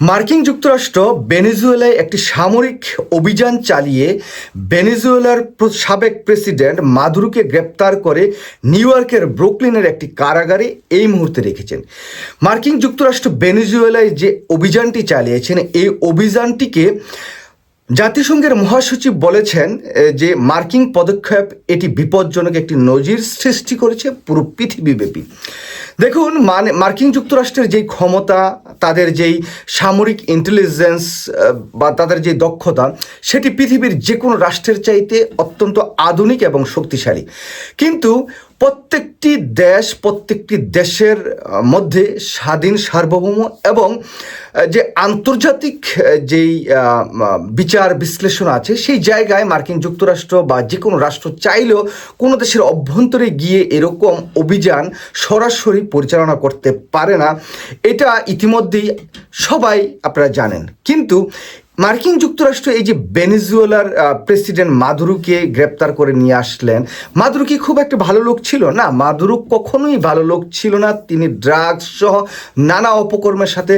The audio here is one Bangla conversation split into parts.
মার্কিন যুক্তরাষ্ট্র ভেনেজুয়েলায় একটি সামরিক অভিযান চালিয়ে ভেনেজুয়েলার সাবেক প্রেসিডেন্ট মাদুরুকে গ্রেপ্তার করে নিউ ইয়র্কের ব্রুকলিনের একটি কারাগারে এই মুহূর্তে রেখেছেন। মার্কিন যুক্তরাষ্ট্র ভেনেজুয়েলায় যে অভিযানটি চালিয়েছেন, এই অভিযানটিকে জাতিসংঘের মহাসচিব বলেছেন যে মার্কিন পদক্ষেপ, এটি বিপজ্জনক একটি নজির সৃষ্টি করেছে পুরো পৃথিবীব্যাপী। দেখুন মানে মার্কিন যুক্তরাষ্ট্রের যেই ক্ষমতা, তাদের যেই সামরিক ইন্টেলিজেন্স বা তাদের যে দক্ষতা, সেটি পৃথিবীর যে কোনো রাষ্ট্রের চাইতে অত্যন্ত আধুনিক এবং শক্তিশালী। কিন্তু প্রত্যেকটি দেশ, প্রত্যেকটি দেশের মধ্যে স্বাধীন, সার্বভৌম এবং যে আন্তর্জাতিক যেই বিচার বিশ্লেষণ আছে, সেই জায়গায় মার্কিন যুক্তরাষ্ট্র বা যে কোনো রাষ্ট্র চাইলেও কোনো দেশের অভ্যন্তরে গিয়ে এরকম অভিযান সরাসরি পরিচালনা করতে পারে না। এটা ইতিমধ্যেই সবাই আপনারা জানেন। কিন্তু মার্কিন যুক্তরাষ্ট্র এই যে ভেনেজুয়েলার প্রেসিডেন্ট মাদুরুকে গ্রেপ্তার করে নিয়ে আসলেন। মাদুরো কি খুব একটা ভালো লোক ছিল? না, মাদুরু কখনোই ভালো লোক ছিল না। তিনি ড্রাগস সহ নানা অপকর্মের সাথে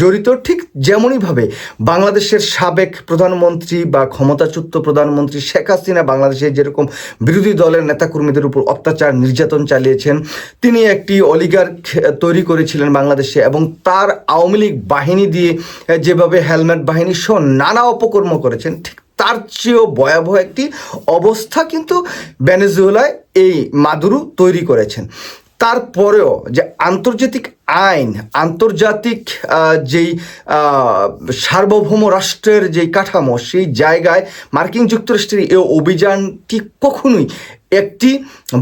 জড়িত। ঠিক যেমনইভাবে বাংলাদেশের সাবেক প্রধানমন্ত্রী বা ক্ষমতাচ্যুত প্রধানমন্ত্রী শেখ হাসিনা বাংলাদেশে যেরকম বিরোধী দলের নেতাকর্মীদের উপর অত্যাচার, নির্যাতন চালিয়েছেন, তিনি একটি অলিগার্ক তৈরি করেছিলেন বাংলাদেশে এবং তার আওয়ামী লীগ বাহিনী দিয়ে যেভাবে হেলমেট বাহিনী সহ নানা অপকর্ম করেছেন, ঠিক তার চেয়েও ভয়াবহ একটি অবস্থা কিন্তু ভেনেজুয়েলায় এই মাদুরু তৈরি করেছেন। তারপরেও যে আন্তর্জাতিক আইন, আন্তর্জাতিক যেই সার্বভৌম রাষ্ট্রের যেই কাঠামো, সেই জায়গায় মার্কিন যুক্তরাষ্ট্রের এই অভিযানটি কখনোই একটি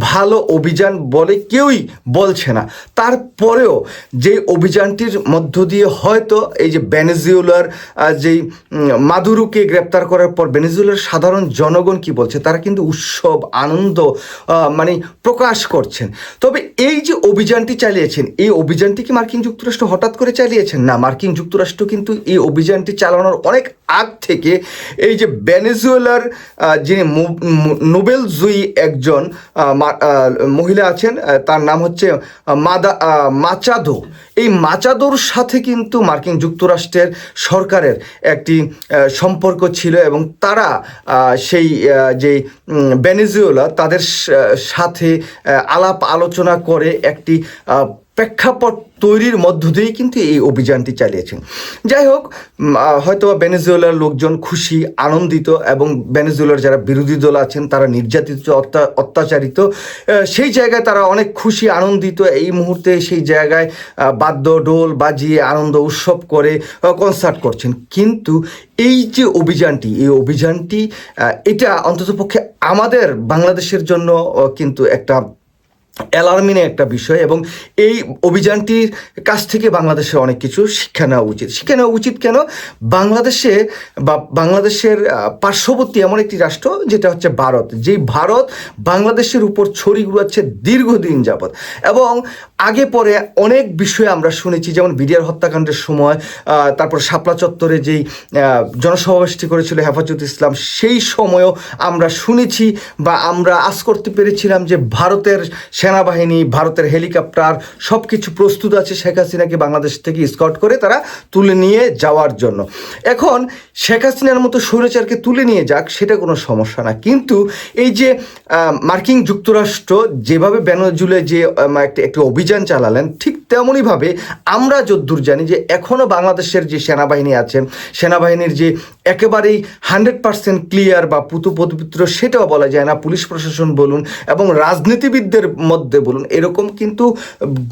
ভালো অভিযান বলে কেউই বলছে না। তারপরেও যে অভিযানটির মধ্য দিয়ে হয়তো এই যে ভেনেজুয়েলার যেই মাদুরোকে গ্রেপ্তার করার পর ভেনেজুয়েলার সাধারণ জনগণ কি বলছে? তারা কিন্তু উৎসব, আনন্দ মানে প্রকাশ করছেন। তবে এই যে অভিযানটি চালিয়েছেন, এই অভিযানটি কি মার্কিন যুক্তরাষ্ট্র হঠাৎ করে চালিয়েছেন? না, মার্কিন যুক্তরাষ্ট্র কিন্তু এই অভিযানটি চালানোর অনেক আগ থেকে এই যে ভেনেজুয়েলার যিনি নোবেল জয়ী একজন মহিলা আছেন তার নাম হচ্ছে মাদা মাচাদো। এই মাচাদোর সাথে কিন্তু মার্কিন যুক্তরাষ্ট্রের সরকারের একটি সম্পর্ক ছিল এবং তারা সেই যে ভেনেজুয়েলা, তাদের সাথে আলাপ আলোচনা করে একটি প্রেক্ষাপট তৈরির মধ্য দিয়েই কিন্তু এই অভিযানটি চালিয়েছেন। যাই হোক হয়তো ভেনেজুয়েলার লোকজন খুশি, আনন্দিত এবং ভেনেজুয়েলার যারা বিরোধী দল আছেন, তারা নির্যাতিত অত্যা- অত্যাচারিত সেই জায়গায় তারা অনেক খুশি, আনন্দিত। এই মুহূর্তে সেই জায়গায় বাদ্য ডোল বাজিয়ে আনন্দ, উৎসব করে কনসার্ট করছেন। কিন্তু এই যে অভিযানটি, এই অভিযানটি এটা অন্ততপক্ষে আমাদের বাংলাদেশের জন্য কিন্তু একটা অ্যালার্মিং একটা বিষয় এবং এই অভিযানটির কাছ থেকে বাংলাদেশের অনেক কিছু শিক্ষা নেওয়া উচিত। শিক্ষা নেওয়া উচিত কেন? বাংলাদেশে বা বাংলাদেশের পার্শ্ববর্তী এমন একটি রাষ্ট্র যেটা হচ্ছে ভারত, যেই ভারত বাংলাদেশের উপর ছড়ি ঘুরাচ্ছে দীর্ঘদিন যাবৎ। এবং আগে পরে অনেক বিষয়ে আমরা শুনেছি, যেমন বিডিআর হত্যাকাণ্ডের সময় তারপর শাপলা চত্বরে যেই জনসমাবেশটি করেছিল হেফাজত ইসলাম, সেই সময়ও আমরা শুনেছি বা আমরা আশ করতে পেরেছিলাম যে ভারতের সেনাবাহিনী, ভারতের হেলিকপ্টার সব কিছু প্রস্তুত আছে শেখ হাসিনাকে বাংলাদেশ থেকে স্কট করে তারা তুলে নিয়ে যাওয়ার জন্য। এখন শেখ হাসিনার মতো স্বৈরাচারকে তুলে নিয়ে যাক, সেটা কোনো সমস্যা না। কিন্তু এই যে মার্কিন যুক্তরাষ্ট্র যেভাবে বেনজুলে যে একটি একটি অভিযান চালালেন, ঠিক তেমনইভাবে আমরা যদ্দূর জানি যে এখনও বাংলাদেশের যে সেনাবাহিনী আছেন, সেনাবাহিনীর যে একেবারেই হান্ড্রেড পার্সেন্ট ক্লিয়ার বা পুতু পবিত্র, সেটাও বলা যায় না। পুলিশ প্রশাসন বলুন এবং রাজনীতিবিদদের মধ্যে বলুন এরকম কিন্তু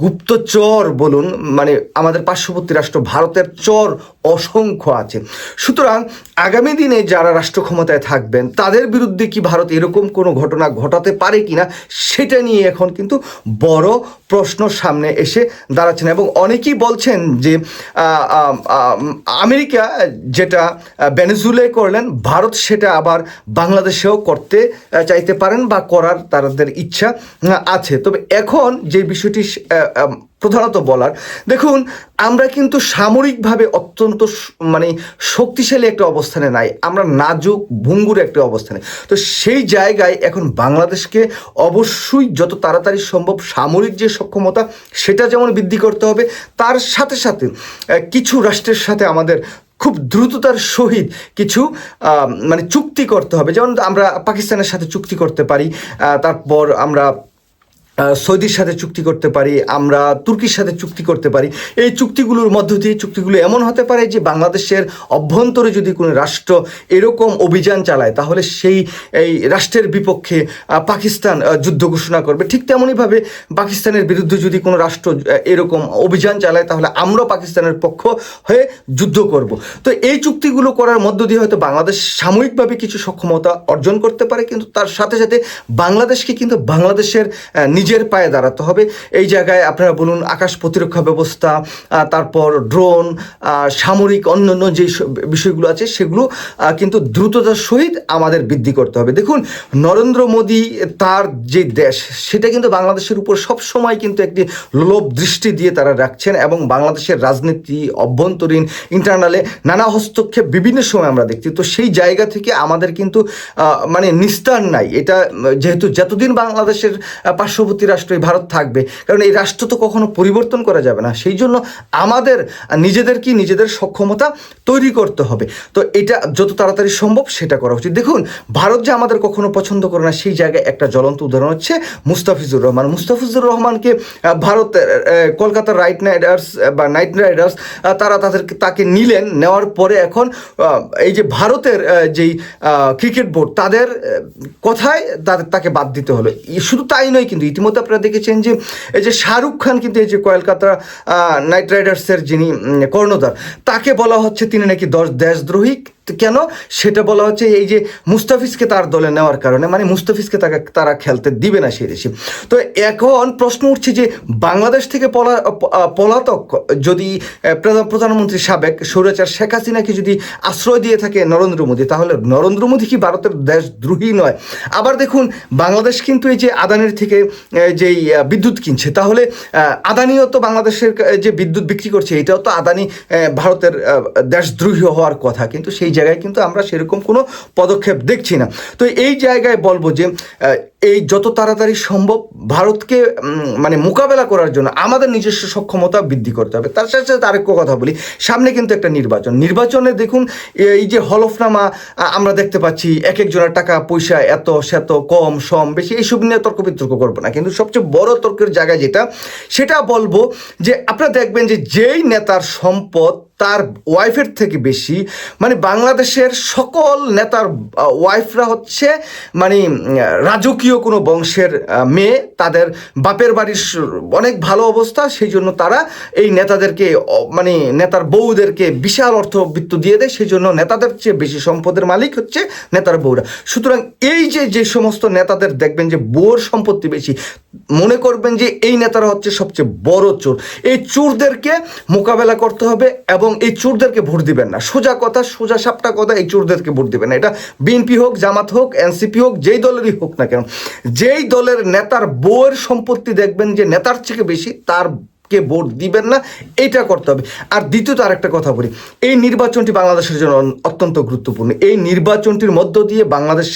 গুপ্তচর বলুন মানে আমাদের পার্শ্ববর্তী রাষ্ট্র ভারতের চর অসংখ্য আছে। সুতরাং আগামী দিনে যারা রাষ্ট্র ক্ষমতায় থাকবেন তাদের বিরুদ্ধে কি ভারত এরকম কোনো ঘটনা ঘটাতে পারে কিনা সেটা নিয়ে এখন কিন্তু বড় প্রশ্ন সামনে এসে দাঁড়াচ্ছেন। এবং অনেকেই বলছেন যে আমেরিকা যেটা ভেনেজুয়েলায় করলেন ভারত সেটা আবার বাংলাদেশেও করতে চাইতে পারেন বা করার তাদের ইচ্ছা আহ, আছে। তবে এখন যে বিষয়টি প্রধানত বলার, দেখুন, আমরা কিন্তু সামরিকভাবে অত্যন্ত মানে শক্তিশালী একটা অবস্থানে নাই। আমরা নাজুক, ভঙ্গুর একটা অবস্থানে। তো সেই জায়গায় এখন বাংলাদেশকে অবশ্যই যত তাড়াতাড়ি সম্ভব সামরিক যে সক্ষমতা, সেটা যেমন বৃদ্ধি করতে হবে, তার সাথে সাথে কিছু রাষ্ট্রের সাথে আমাদের খুব দ্রুততার সহিত কিছু মানে চুক্তি করতে হবে। যেমন আমরা পাকিস্তানের সাথে চুক্তি করতে পারি তারপর আমরা সৌদির সাথে চুক্তি করতে পারি আমরা তুর্কির সাথে চুক্তি করতে পারি। এই চুক্তিগুলোর মধ্য দিয়ে চুক্তিগুলো এমন হতে পারে যে বাংলাদেশের অভ্যন্তরে যদি কোনো রাষ্ট্র এরকম অভিযান চালায় তাহলে সেই এই রাষ্ট্রের বিপক্ষে পাকিস্তান যুদ্ধ ঘোষণা করবে। ঠিক তেমনইভাবে পাকিস্তানের বিরুদ্ধে যদি কোনো রাষ্ট্র এরকম অভিযান চালায় তাহলে আমরাও পাকিস্তানের পক্ষ হয়ে যুদ্ধ করব। তো এই চুক্তিগুলো করার মধ্য দিয়ে হয়তো বাংলাদেশ সাময়িকভাবে কিছু সক্ষমতা অর্জন করতে পারে কিন্তু তার সাথে সাথে বাংলাদেশকে কিন্তু বাংলাদেশের আহ, নিজের পায়ে দাঁড়াতে হবে। এই জায়গায় আপনারা বলুন আকাশ প্রতিরক্ষা ব্যবস্থা তারপর ড্রোন সামরিক অন্যান্য যে বিষয়গুলো আছে সেগুলো কিন্তু দ্রুততার সহিত আমাদের বৃদ্ধি করতে হবে। দেখুন নরেন্দ্র মোদী তার যে দেশ সেটা কিন্তু বাংলাদেশের উপর সব সময় কিন্তু একটি লোভ দৃষ্টি দিয়ে তারা রাখছেন এবং বাংলাদেশের রাজনীতি অভ্যন্তরীণ ইন্টারনালে নানা হস্তক্ষেপ বিভিন্ন সময় আমরা দেখছি। তো সেই জায়গা থেকে আমাদের কিন্তু মানে নিস্তার নাই। এটা যেহেতু যতদিন বাংলাদেশের আহ, পার্শ্ববর্তী রাষ্ট্র এই ভারত থাকবে। কারণ এই রাষ্ট্র তো কখনো পরিবর্তন করা যাবে না। সেই জন্য আমাদের, নিজেদের কি, নিজেদের সক্ষমতা তৈরি করতে হবে। তো এটা যত তাড়াতাড়ি সম্ভব সেটা করা উচিত। দেখুন, ভারত যে আমাদের কখনো পছন্দ করে না, সেই জায়গায় একটা জ্বলন্ত উদাহরণ হচ্ছে মুস্তাফিজুর রহমান। মুস্তাফিজুর রহমানকে ভারত কলকাতার রাইট রাইডার্স বা নাইট রাইডার্স তারা তাদের, তাকে নিলেন। নেওয়ার পরে এখন এই যে ভারতের যেই ক্রিকেট বোর্ড, তাদের কথায় তাদের, তাকে বাদ দিতে হলো। শুধু তাই নয় কিন্তু ইতিমধ্যে আপনারা দেখেছেন যে, এই যে শাহরুখ খান কিন্তু এই যে কলকাতা নাইট রাইডার্সের যিনি কর্ণধার, তাকে বলা হচ্ছে তিনি নাকি দশ দেশদ্রোহী। কেন? সেটা বলা হচ্ছে এই যে মুস্তাফিজকে তার দলে নেওয়ার কারণে মানে মুস্তাফিজকে তাকে, তারা খেলতে দিবে না সেই দেশে। তো এখন প্রশ্ন উঠছে যে বাংলাদেশ থেকে পলা পলাতক যদি প্রধান- প্রধানমন্ত্রী সাবেক সৌরাচার শেখ হাসিনাকে যদি আশ্রয় দিয়ে থাকে নরেন্দ্র মোদী, তাহলে নরেন্দ্র মোদী কি ভারতের দেশদ্রোহী নয়? আবার দেখুন, বাংলাদেশ কিন্তু এই যে আদানির থেকে যেই বিদ্যুৎ কিনছে, তাহলে আদানিও তো বাংলাদেশের যে বিদ্যুৎ বিক্রি করছে, এটাও তো আদানি ভারতের দেশদ্রোহী হওয়ার কথা। কিন্তু সেই জায়গায় কিন্তু আমরা সেরকম কোনো পদক্ষেপ দেখছি না। তো এই জায়গায় বলব যে এই যত তাড়াতাড়ি সম্ভব ভারতকে মানে মোকাবেলা করার জন্য আমাদের নিজস্ব সক্ষমতা বৃদ্ধি করতে হবে। তার সাথে সাথে আরেকটা কথা বলি, সামনে কিন্তু একটা নির্বাচন। নির্বাচনে দেখুন, এই যে হলফনামা আমরা দেখতে পাচ্ছি এক একজনের টাকা, পয়সা এত, সেত, কম, সম, বেশি, এইসব নিয়ে তর্ক বিতর্ক করব না। কিন্তু সবচেয়ে বড় তর্কের জায়গা যেটা, সেটা বলব যে, আপনারা দেখবেন যে, যেই নেতার সম্পদ তার ওয়াইফের থেকে বেশি মানে বাংলাদেশের সকল নেতার ওয়াইফরা হচ্ছে মানে রাজকীয় কোনো বংশের মেয়ে, তাদের বাপের বাড়ির অনেক ভালো অবস্থা, সেই জন্য তারা এই নেতাদেরকে মানে নেতার বউদেরকে বিশাল অর্থবৃত্ত দিয়ে দেয়, সেই জন্য নেতাদের চেয়ে বেশি সম্পদের মালিক হচ্ছে নেতার বউরা। সুতরাং এই যে যে সমস্ত নেতাদের দেখবেন যে বউর সম্পত্তি বেশি, মনে করবেন যে এই নেতারা হচ্ছে সবচেয়ে বড় চোর। এই চোরদেরকে মোকাবেলা করতে হবে এবং এই চোরদেরকে ভোট দিবেন না। সোজা কথা, সোজা সাপটা কথা, এই চোরদেরকে ভোট দিবেন না। এটা বিএনপি হোক, জামাত হোক, এনসিপি হোক, যেই দলেরই হোক না কেন, যেই দলের নেতার বউয়ের সম্পত্তি দেখবেন যে নেতার থেকে বেশি, তার কে ভোট দিবেন না এটা করতে হবে। আর দ্বিতীয়ত আরেকটা কথা বলি, এই নির্বাচনটি বাংলাদেশের জন্য অত্যন্ত গুরুত্বপূর্ণ। এই নির্বাচনটির মধ্য দিয়ে বাংলাদেশ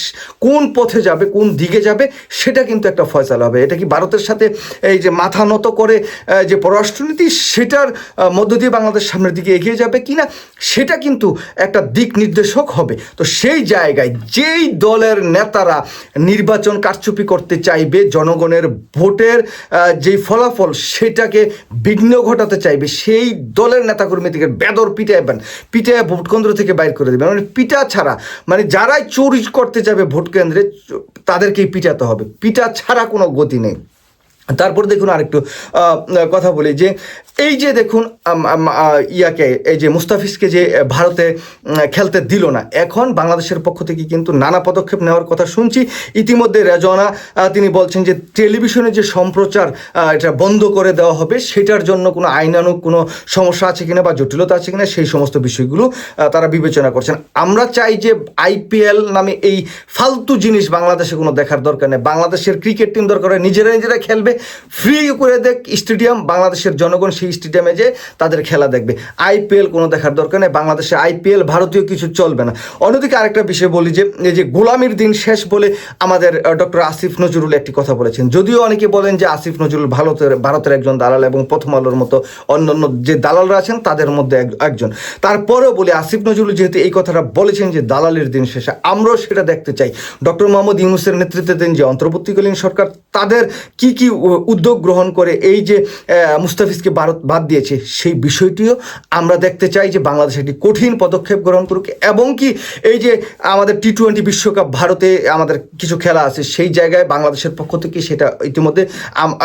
কোন পথে যাবে, কোন দিকে যাবে, সেটা কিন্তু একটা ফয়সালা হবে। এটা কি ভারতের সাথে এই যে মাথা নত করে যে পররাষ্ট্রনীতি, সেটার মধ্য দিয়ে বাংলাদেশ সামনের দিকে এগিয়ে যাবে কিনা, সেটা কিন্তু একটা দিক নির্দেশক হবে। তো সেই জায়গায় যেই দলের নেতারা নির্বাচন কারচুপি করতে চাইবে, জনগণের ভোটের যেই ফলাফল, সেটাকে বিঘ্ন ঘটাতে চাইবে, সেই দলের নেতাকর্মী থেকে বেদর পিটাইবেন পিটায় ভোট কেন্দ্র থেকে বাইর করে দেবেন। মানে পিটা ছাড়া মানে যারাই চুরি করতে যাবে ভোট কেন্দ্রে তাদেরকেই পিটাতে হবে। পিটা ছাড়া কোনো গতি নেই। তারপর দেখুন আরেকটু কথা বলি যে এই যে দেখুন ইয়াকে, এই যে মুস্তাফিজকে যে ভারতে খেলতে দিল না, এখন বাংলাদেশের পক্ষ থেকে কিন্তু নানা পদক্ষেপ নেওয়ার কথা শুনছি। ইতিমধ্যে রেজনা তিনি বলছেন যে টেলিভিশনে যে সম্প্রচার এটা বন্ধ করে দেওয়া হবে, সেটার জন্য কোনো আইনানুক কোনো সমস্যা আছে কিনা বা জটিলতা আছে কিনা, সেই সমস্ত বিষয়গুলো তারা বিবেচনা করছেন। আমরা চাই যে আইপিএল নামে এই ফালতু জিনিস বাংলাদেশে কোনো দেখার দরকার নেই, বাংলাদেশের ক্রিকেট টিম দরকার নিজেরা নিজেরা খেলবে ফ্রি করে দেখ স্টেডিয়াম বাংলাদেশের জনগণ সেই স্টেডিয়ামে যে তাদের খেলা দেখবে। আইপিএল কোনো দেখার দরকার নেই, বাংলাদেশে আইপিএল ভারতীয় কিছু চলবে না। অন্যদিকে আরেকটা বিষয় বলি যে, এই যে গোলামির দিন শেষ বলে আমাদের ডক্টর আসিফ নজরুল একটি কথা বলেছেন। যদিও অনেকে বলেন যে আসিফ নজরুল ভারতের ভারতের একজন দালাল এবং প্রথম আলোর মতো অন্যান্য যে দালালরা আছেন, তাদের মধ্যে এক- একজন। তারপরেও বলি, আসিফ নজরুল যেহেতু এই কথাটা বলেছেন যে দালালের দিন শেষে, আমরাও সেটা দেখতে চাই। ডক্টর মোহাম্মদ ইউনুসের নেতৃত্বাধীন যে অন্তর্বর্তীকালীন সরকার, তাদের কি কি উদ্যোগ গ্রহণ করে এই যে মুস্তাফিজকে ভারত বাদ দিয়েছে, সেই বিষয়টিও আমরা দেখতে চাই যে বাংলাদেশ একটি কঠিন পদক্ষেপ গ্রহণ করুক এবং কি এই যে আমাদের টি টোয়েন্টি বিশ্বকাপ ভারতে আমাদের কিছু খেলা আছে, সেই জায়গায় বাংলাদেশের পক্ষ থেকে সেটা ইতিমধ্যে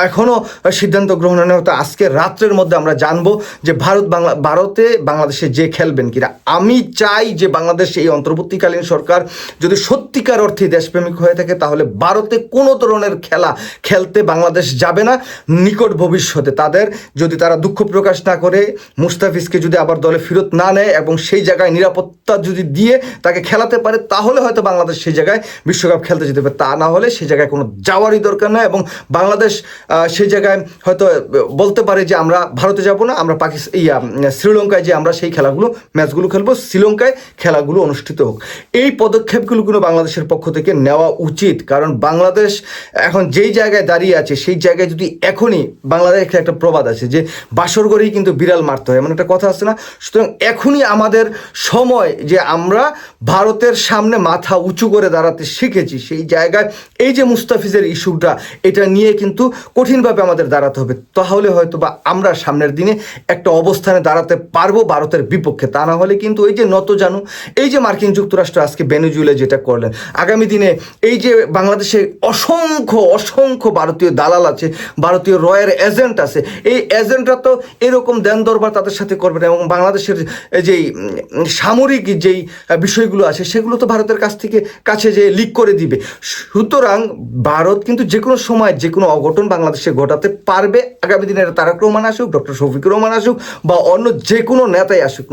এখনও সিদ্ধান্ত গ্রহণ হয়তো আজকে রাত্রের মধ্যে আমরা জানব যে ভারত বাংলা ভারতে বাংলাদেশে যে খেলবেন কিনা। আমি চাই যে বাংলাদেশ এই অন্তর্বর্তীকালীন সরকার যদি সত্যিকার অর্থে দেশপ্রেমিক হয়ে থাকে, তাহলে ভারতে কোনো ধরনের খেলা খেলতে বাংলাদেশ যাবে না, নিকট ভবিষ্যতে। তাদের যদি তারা দুঃখ প্রকাশ না করে, মুস্তাফিজকে যদি আবার দলে ফেরত না নেয় এবং সেই জায়গায় নিরাপত্তা যদি দিয়ে তাকে খেলাতে পারে, তাহলে হয়তো বাংলাদেশ সেই জায়গায় বিশ্বকাপ খেলতে যেতে পারে। তা না হলে সেই জায়গায় কোনো যাওয়ারই দরকার নয় এবং বাংলাদেশ সেই জায়গায় হয়তো বলতে পারে যে আমরা ভারতে যাব না, আমরা পাকিস্তান ইয়া শ্রীলঙ্কায় যে আমরা সেই খেলাগুলো, ম্যাচগুলো খেলব, শ্রীলঙ্কায় খেলাগুলো অনুষ্ঠিত হোক। এই পদক্ষেপগুলো কিন্তু বাংলাদেশের পক্ষ থেকে নেওয়া উচিত। কারণ বাংলাদেশ এখন যেই জায়গায় দাঁড়িয়ে আছে, সেই জায়গায় যদি এখনই বাংলাদেশের একটা প্রবাদ আছে যে বাসর করেই কিন্তু বিড়াল মারতে হয়, এমন একটা কথা আছে না? সুতরাং এখনই আমাদের সময় যে আমরা ভারতের সামনে মাথা উঁচু করে দাঁড়াতে শিখেছি, সেই জায়গায় এই যে মুস্তাফিজের ইস্যুটা, এটা নিয়ে কিন্তু কঠিনভাবে আমাদের দাঁড়াতে হবে। তাহলে হয়তো বা আমরা সামনের দিনে একটা অবস্থানে দাঁড়াতে পারব ভারতের বিপক্ষে। তা না হলে কিন্তু এই যে নত জানু এই যে মার্কিন যুক্তরাষ্ট্র আজকে বেনুজুলে যেটা করলেন, আগামী দিনে এই যে বাংলাদেশে অসংখ্য অসংখ্য ভারতীয় দালাল আছে, ভারতীয় রয়ের এজেন্ট আছে। এই এজেন্টরা তো এরকম দেন দরবার তাদের সাথে করবে না এবং বাংলাদেশের যেই সামরিক যেই বিষয়গুলো আছে, সেগুলো তো ভারতের কাছ থেকে কাছে যে লিক করে দিবে। সুতরাং ভারত কিন্তু যে কোনো সময় যে কোনো অঘটন বাংলাদেশে ঘটাতে পারবে। আগামী দিনে তারাক রহমান আসুক, ডক্টর শফিকুর রহমান আসুক বা অন্য যে কোনো নেতাই আসুক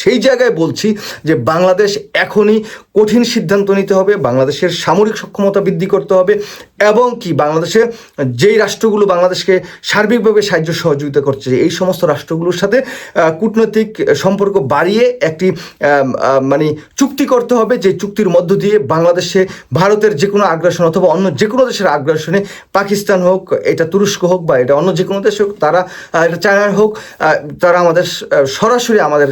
সেই জায়গায় বলছি যে বাংলাদেশ এখনই কঠিন সিদ্ধান্ত নিতে হবে। বাংলাদেশের সামরিক সক্ষমতা বৃদ্ধি করতে হবে এবং কি বাংলাদেশে যেই রাষ্ট্রগুলো বাংলাদেশকে সার্বিকভাবে সাহায্য সহযোগিতা করছে। এই সমস্ত রাষ্ট্রগুলোর সাথে কূটনৈতিক সম্পর্ক বাড়িয়ে একটি মানে চুক্তি করতে হবে যে চুক্তির মধ্য দিয়ে বাংলাদেশে ভারতের যে কোনো আগ্রাসন অথবা অন্য যে কোনো দেশের আগ্রাসনে পাকিস্তান হোক, এটা তুরস্ক হোক বা এটা অন্য যে কোনো দেশ হোক, তারা এটা চায়নার হোক তারা আমাদের সরাসরি আমাদের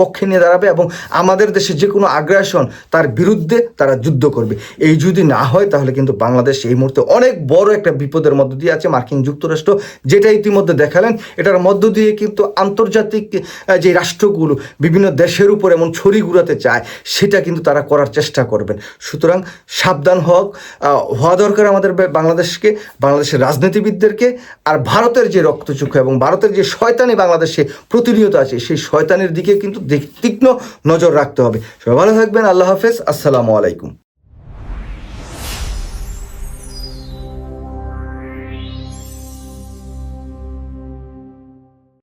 পক্ষে নিয়ে দাঁড়াবে এবং আমাদের দেশে যে কোনো আগ্রাসন তার বিরুদ্ধে তারা যুদ্ধ করবে। এই যদি না হয় তাহলে কিন্তু বাংলাদেশ এই মুহূর্তে অনেক বড় একটা বিপদের মধ্য দিয়ে আছে মার্কিন যুক্তরাষ্ট্র, যেটা ইতিমধ্যে দেখালেন। এটার মধ্য দিয়ে কিন্তু আন্তর্জাতিক যে রাষ্ট্রগুলো বিভিন্ন দেশের উপর এমন ছড়ি ঘুরাতে চায়, সেটা কিন্তু তারা করার চেষ্টা করবেন। সুতরাং সাবধান হক হওয়া দরকার আমাদের বাংলাদেশকে, বাংলাদেশের রাজনীতিবিদদেরকে, আর ভারতের যে রক্তচক্ষু এবং ভারতের যে শয়তানি বাংলাদেশে প্রতিনিয়ত আছে, সেই শয়তানের দিকে কিন্তু তীক্ষ্ণ নজর রাখতে হবে। সবাই ভালো থাকবেন, আল্লাহ হাফেজ, আসসালামু আলাইকুম।